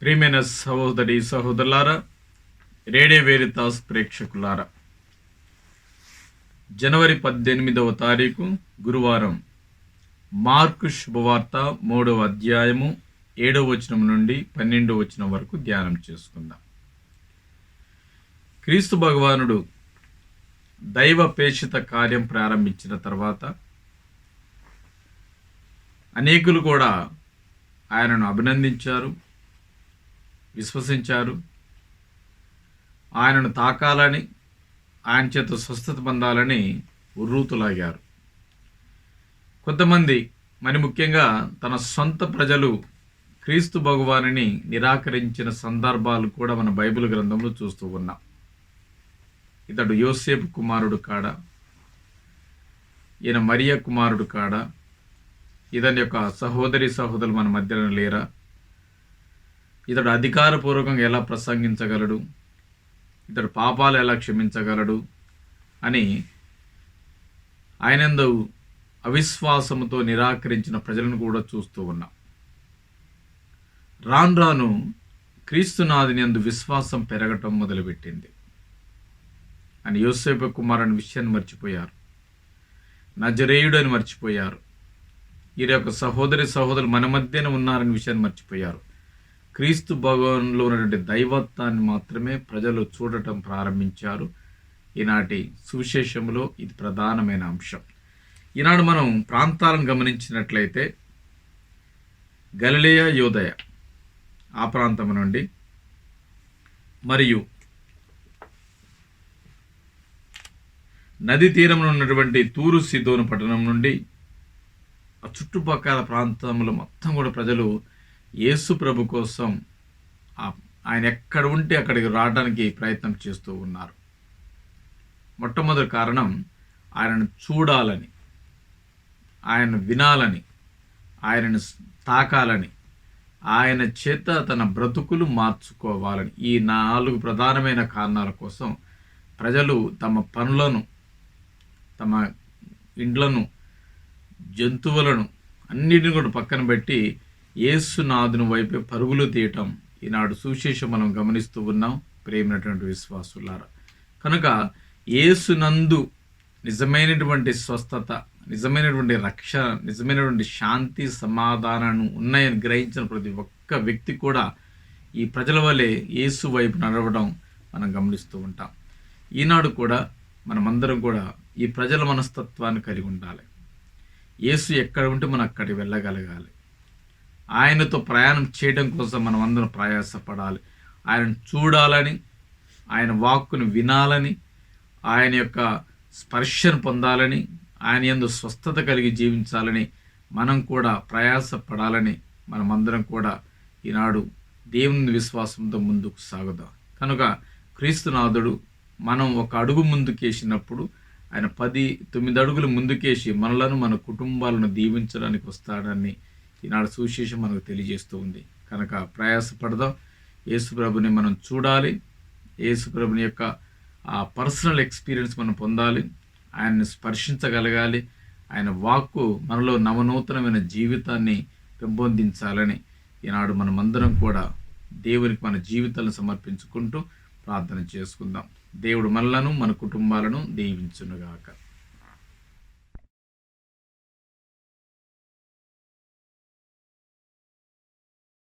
ప్రియమైన సహోదరి సహోదరులారా రేడియో వేరితాస్ ప్రేక్షకులారా జనవరి పద్దెనిమిదవ తారీఖు గురువారం మార్కు శుభవార్త మూడవ అధ్యాయము ఏడవ వచనం నుండి పన్నెండవ వచనం వరకు ధ్యానం చేసుకుందాం. క్రీస్తు భగవానుడు దైవపేషిత కార్యం ప్రారంభించిన తర్వాత అనేకులు కూడా ఆయనను అభినందించారు. విశ్వసించారు. ఆయనను తాకాలని ఆయన చేత స్వస్థత పొందాలని ఉర్రూతులాగారు. కొంతమంది మరి ముఖ్యంగా తన సొంత ప్రజలు క్రీస్తు భగవానిని నిరాకరించిన సందర్భాలు కూడా మన బైబిల్ గ్రంథంలో చూస్తూ ఉన్నాం. ఇతడు యోసేపు కుమారుడు కాడా ఈయన మరియ కుమారుడు కాడా ఇతని యొక్క సహోదరి సహోదరులు మన మధ్యలో లేరా? ఇతడు అధికారపూర్వకంగా ఎలా ప్రసంగించగలడు? ఇతడు పాపాలు ఎలా క్షమించగలడు? అని ఆయనందు అవిశ్వాసముతో నిరాకరించిన ప్రజలను కూడా చూస్తూ ఉన్నాం. రాను రాను క్రీస్తునాథుని అందు విశ్వాసం పెరగటం మొదలుపెట్టింది. అని యోసేపు కుమార్ అనే విషయాన్ని మర్చిపోయారు. నజరేయుడు అని మర్చిపోయారు. వీరి యొక్క సహోదరి సహోదరులు మన మధ్యన ఉన్నారని విషయాన్ని మర్చిపోయారు. క్రీస్తు భగవాన్లో ఉన్నటువంటి దైవత్వాన్ని మాత్రమే ప్రజలు చూడటం ప్రారంభించారు. ఈనాటి సువిశేషంలో ఇది ప్రధానమైన అంశం. ఈనాడు మనం ప్రాంతాలను గమనించినట్లయితే గలిలేయ యోదయ ఆ ప్రాంతం నుండి మరియు నది తీరంలో ఉన్నటువంటి తూరు సిదోను పట్టణం నుండి ఆ చుట్టుపక్కల ప్రాంతంలో మొత్తం కూడా ప్రజలు యేసు ప్రభు కోసం ఆయన ఎక్కడ ఉంటే అక్కడికి రావడానికి ప్రయత్నం చేస్తూ ఉన్నారు. మొట్టమొదటి కారణం ఆయనను చూడాలని ఆయనను వినాలని ఆయనను తాకాలని ఆయన చేత తన బ్రతుకులు మార్చుకోవాలని ఈ నాలుగు ప్రధానమైన కారణాల కోసం ప్రజలు తమ పనులను తమ ఇండ్లను జంతువులను అన్నిటిని కూడా పక్కన పెట్టి ఏసునాథుని వైపే పరుగులు తీయటం ఈనాడు సుశేషం మనం గమనిస్తూ ఉన్నాం. ప్రేమైనటువంటి విశ్వాసులారా కనుక ఏసునందు నిజమైనటువంటి స్వస్థత నిజమైనటువంటి రక్షణ నిజమైనటువంటి శాంతి సమాధానం ఉన్నాయని గ్రహించిన ప్రతి ఒక్క వ్యక్తి కూడా ఈ ప్రజల వలె యేసు వైపు నడవడం మనం గమనిస్తూ ఉంటాం. ఈనాడు కూడా మనమందరం కూడా ఈ ప్రజల మనస్తత్వాన్ని కలిగి ఉండాలి. యేసు ఎక్కడ ఉంటే మనం అక్కడికి వెళ్ళగలగాలి. ఆయనతో ప్రయాణం చేయడం కోసం మనం అందరం ప్రయాసపడాలి. ఆయన చూడాలని ఆయన వాక్కును వినాలని ఆయన యొక్క స్పర్శను పొందాలని ఆయన ఎందు స్వస్థత కలిగి జీవించాలని మనం కూడా ప్రయాసపడాలని మనమందరం కూడా ఈనాడు దేవుని విశ్వాసంతో ముందుకు సాగుదాం. కనుక క్రీస్తునాథుడు మనం ఒక అడుగు ముందుకేసినప్పుడు ఆయన పది తొమ్మిది అడుగులు ముందుకేసి మనలను మన కుటుంబాలను దీవించడానికి వస్తాడని ఈనాడు సువిశేషం మనకు తెలియజేస్తూ ఉంది. కనుక ప్రయాసపడదాం. యేసుప్రభుని మనం చూడాలి. యేసుప్రభుని యొక్క ఆ పర్సనల్ ఎక్స్పీరియన్స్ మనం పొందాలి. ఆయన్ని స్పర్శించగలగాలి. ఆయన వాక్కు మనలో నవనూతనమైన జీవితాన్ని పెంపొందించాలని ఈనాడు మనమందరం కూడా దేవునికి మన జీవితాలను సమర్పించుకుంటూ ప్రార్థన చేసుకుందాం. దేవుడు మనలను మన కుటుంబాలను దీవించునుగాక.